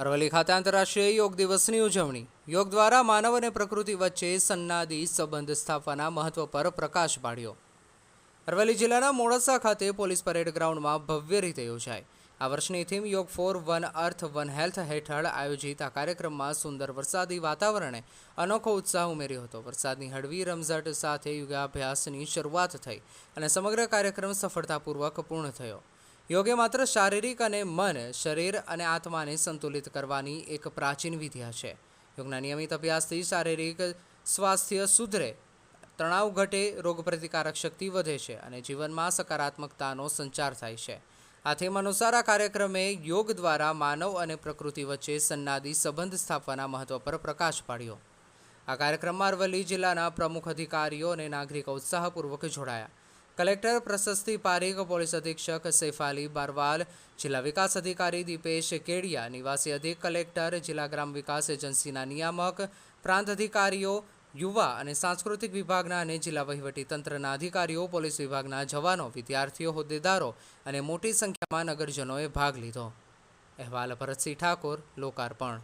અરવલ્લી ખાતે આંતરરાષ્ટ્રીય યોગ દિવસની ઉજવણી. યોગ દ્વારા માનવ અને પ્રકૃતિ વચ્ચે સન્નાદી સંબંધ સ્થાપવાના મહત્વ પર પ્રકાશ પાડ્યો. અરવલ્લી જિલ્લાના મોડાસા ખાતે પોલીસ પરેડ ગ્રાઉન્ડમાં ભવ્ય રીતે યોજાય. આ વર્ષની theme yoga for one earth one health હેઠળ આયોજિત આ કાર્યક્રમમાં સુંદર વરસાદી વાતાવરણે અનોખો ઉત્સાહ ઉમેર્યો હતો. વરસાદની હળવી રમઝટ સાથે યોગાભ્યાસની શરૂઆત થઈ અને સમગ્ર કાર્યક્રમ સફળતાપૂર્વક પૂર્ણ થયો. યોગે માત્ર શારીરિક અને મન, શરીર અને આત્માને સંતુલિત કરવાની એક પ્રાચીન વિદ્યા છે. યોગના નિયમિત અભ્યાસથી શારીરિક સ્વાસ્થ્ય સુધરે, તણાવ ઘટે, રોગપ્રતિકારક શક્તિ વધે છે અને જીવનમાં સકારાત્મકતાનો સંચાર થાય છે. આ થીમ અનુસાર આ કાર્યક્રમે યોગ દ્વારા માનવ અને પ્રકૃતિ વચ્ચે સન્નાદી સંબંધ સ્થાપવાના મહત્વ પર પ્રકાશ પાડ્યો. આ કાર્યક્રમમાં અરવલ્લી જિલ્લાના પ્રમુખ અધિકારીઓ અને નાગરિકો ઉત્સાહપૂર્વક જોડાયા. કલેક્ટર પ્રશસ્તિ પારીખ પોલીસ અધિક્ષક સૈફાલી બારવાલ, જિલ્લા વિકાસ અધિકારી દીપેશ કેડિયા, નિવાસી અધિક કલેક્ટર, જિલ્લા ગ્રામ વિકાસ એજન્સીના નિયામક, પ્રાંત અધિકારીઓ, યુવા અને સાંસ્કૃતિક વિભાગના અને જિલ્લા વહીવટી તંત્રના અધિકારીઓ, પોલીસ વિભાગના જવાનો, વિદ્યાર્થીઓ, હોદ્દેદારો અને મોટી સંખ્યામાં નગરજનોએ ભાગ લીધો. અહેવાલ ભરતસિંહ ઠાકોર, લોકાર્પણ.